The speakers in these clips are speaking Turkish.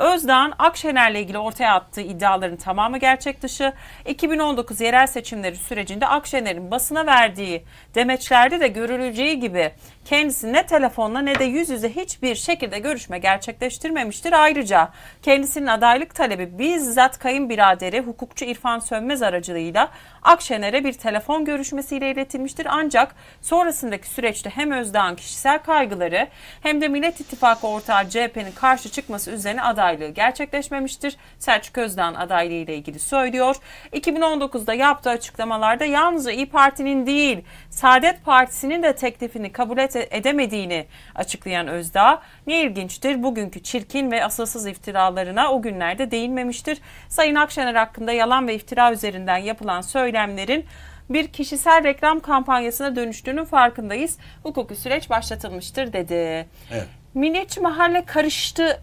Özdağ'ın Akşener'le ilgili ortaya attığı iddiaların tamamı gerçek dışı. 2019 yerel seçimleri sürecinde Akşener'in basına verdiği demeçlerde de görüleceği gibi kendisi ne telefonla ne de yüz yüze hiçbir şekilde görüşme gerçekleştirmemiştir. Ayrıca kendisinin adaylık talebi bizzat kayınbiraderi hukukçu İrfan Sönmez aracılığıyla Akşener'e bir telefon görüşmesiyle iletilmiştir. Ancak sonrasındaki süreçte hem Özdağ'ın kişisel kaygıları hem de Millet İttifakı ortağı CHP'nin karşı çıkması üzerine adaylığı gerçekleşmemiştir. Selçuk Özdağ'ın adaylığı ile ilgili söylüyor. 2019'da yaptığı açıklamalarda yalnızca İyi Parti'nin değil Saadet Partisi'nin de teklifini kabul et- edemediğini açıklayan Özdağ ne ilginçtir bugünkü çirkin ve asılsız iftiralarına o günlerde değinmemiştir. Sayın Akşener hakkında yalan ve iftira üzerinden yapılan söylemlerin bir kişisel reklam kampanyasına dönüştüğünün farkındayız. Hukuki süreç başlatılmıştır dedi. Evet. Milliyetçi mahalle karıştı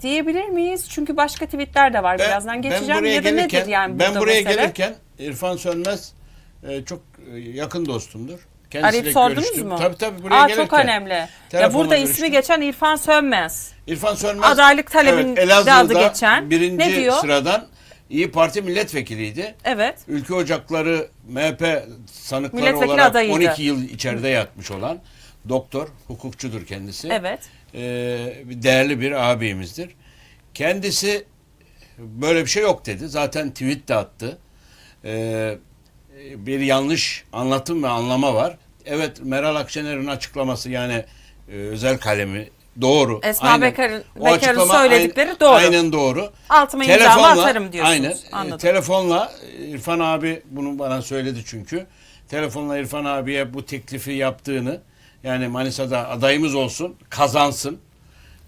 diyebilir miyiz? Çünkü başka tweetler de var. Birazdan geçeceğim. Ya da nedir yani ben buraya mesele? gelirken İrfan Sönmez e, çok e, yakın dostumdur. Kendisiyle Arayıp sordunuz görüştüm. mu? Tabii tabii buraya Aa, gelirken. çok önemli. Ya telefonla burada görüştüm. ismi geçen İrfan Sönmez. İrfan Sönmez Adaylık talebinde evet, Elazığ'da adı geçen. birinci Ne diyor? sıradan İyi Parti milletvekiliydi. Evet. Ülke Ocakları MHP sanıkları Milletvekili olarak adayıydı. 12 yıl içeride yatmış olan doktor, hukukçudur kendisi. Evet. Ee, değerli bir abimizdir. Kendisi böyle bir şey yok dedi. Zaten tweet de attı. Ee, bir yanlış anlatım ve anlama var. Evet Meral Akşener'in açıklaması yani e, özel kalemi doğru. Esma Aynen. Bekar'ın- açıklama söyledikleri aynen- doğru. Aynen doğru. Altıma imzamı atarım diyorsunuz. Aynen. Anladım. E, telefonla e, İrfan abi bunu bana söyledi çünkü. Telefonla İrfan abiye bu teklifi yaptığını yani Manisa'da adayımız olsun, kazansın.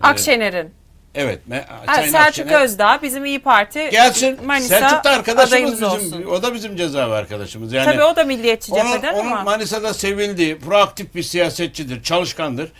Akşener'in. Evet. Me, Ha, Sayın Selçuk Akşener Özdağ bizim İyi Parti Gelsin. Manisa Selçuk da arkadaşımız adayımız bizim. olsun. O da bizim cezaevi arkadaşımız. Yani Tabii o da milliyetçi onun, cepheden onun ama. Manisa'da sevildiği, proaktif bir siyasetçidir, çalışkandır.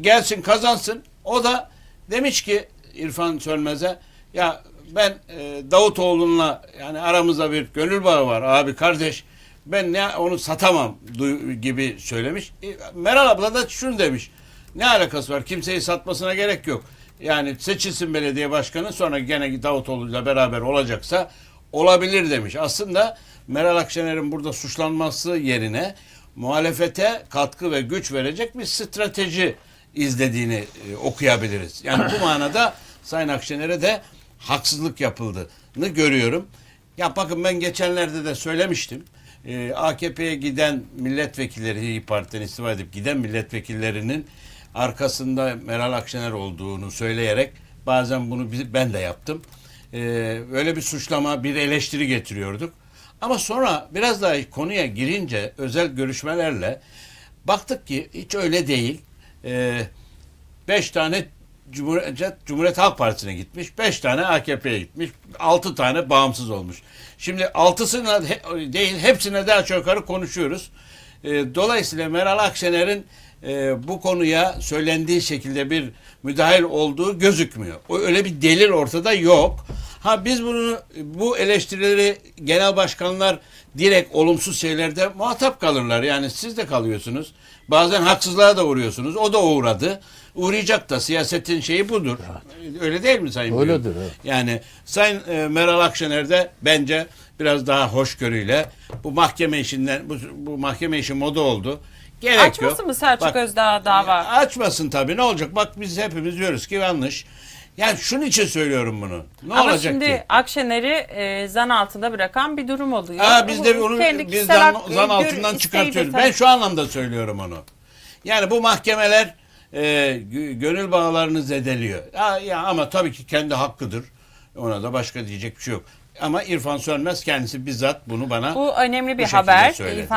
Gelsin kazansın. O da demiş ki İrfan Sönmez'e ya ben e, Davutoğlu'nla yani aramızda bir gönül bağı var abi kardeş. Ben ne onu satamam duy- gibi söylemiş. E, Meral abla da şunu demiş. Ne alakası var? Kimseyi satmasına gerek yok. Yani seçilsin belediye başkanı sonra gene Davutoğlu'yla beraber olacaksa olabilir demiş. Aslında Meral Akşener'in burada suçlanması yerine muhalefete katkı ve güç verecek bir strateji izlediğini e, okuyabiliriz. Yani bu manada Sayın Akşener'e de haksızlık yapıldığını görüyorum. Ya bakın ben geçenlerde de söylemiştim. Ee, AKP'ye giden milletvekilleri, İyi Parti'den istifa edip giden milletvekillerinin arkasında Meral Akşener olduğunu söyleyerek bazen bunu ben de yaptım. Ee, öyle bir suçlama, bir eleştiri getiriyorduk. Ama sonra biraz daha konuya girince özel görüşmelerle baktık ki hiç öyle değil. Ee, beş tane Cumhuriyet, Cumhuriyet Halk Partisi'ne gitmiş, beş tane AKP'ye gitmiş, altı tane bağımsız olmuş. Şimdi altısına değil, hepsine de aşağı yukarı konuşuyoruz. Ee, dolayısıyla Meral Akşener'in e, bu konuya söylendiği şekilde bir müdahil olduğu gözükmüyor. O öyle bir delil ortada yok. Ha biz bunu bu eleştirileri genel başkanlar direkt olumsuz şeylerde muhatap kalırlar. Yani siz de kalıyorsunuz. Bazen haksızlığa da uğruyorsunuz. O da uğradı. Uğrayacak da siyasetin şeyi budur. Öyle değil mi Sayın Öyledir, Büyük? evet. Yani Sayın e, Meral Akşener de bence biraz daha hoşgörüyle bu mahkeme işinden bu, bu mahkeme işi moda oldu. Gerek Açmasın yok. mı Selçuk Bak, Özdağ dava? Açmasın tabii ne olacak? Bak biz hepimiz diyoruz ki yanlış. Yani şunun için söylüyorum bunu. Ne Ama olacak şimdi ki? Akşener'i e, zan altında bırakan bir durum oluyor. Aa, biz de onu kendi biz zan, hak- zan altından çıkartıyoruz. Ben şu anlamda söylüyorum onu. Yani bu mahkemeler e, gö- gönül bağlarını zedeliyor. Ya, ya ama tabii ki kendi hakkıdır. Ona da başka diyecek bir şey yok. Ama İrfan Sönmez kendisi bizzat bunu bana Bu önemli bir bu haber. söyledi. İrfan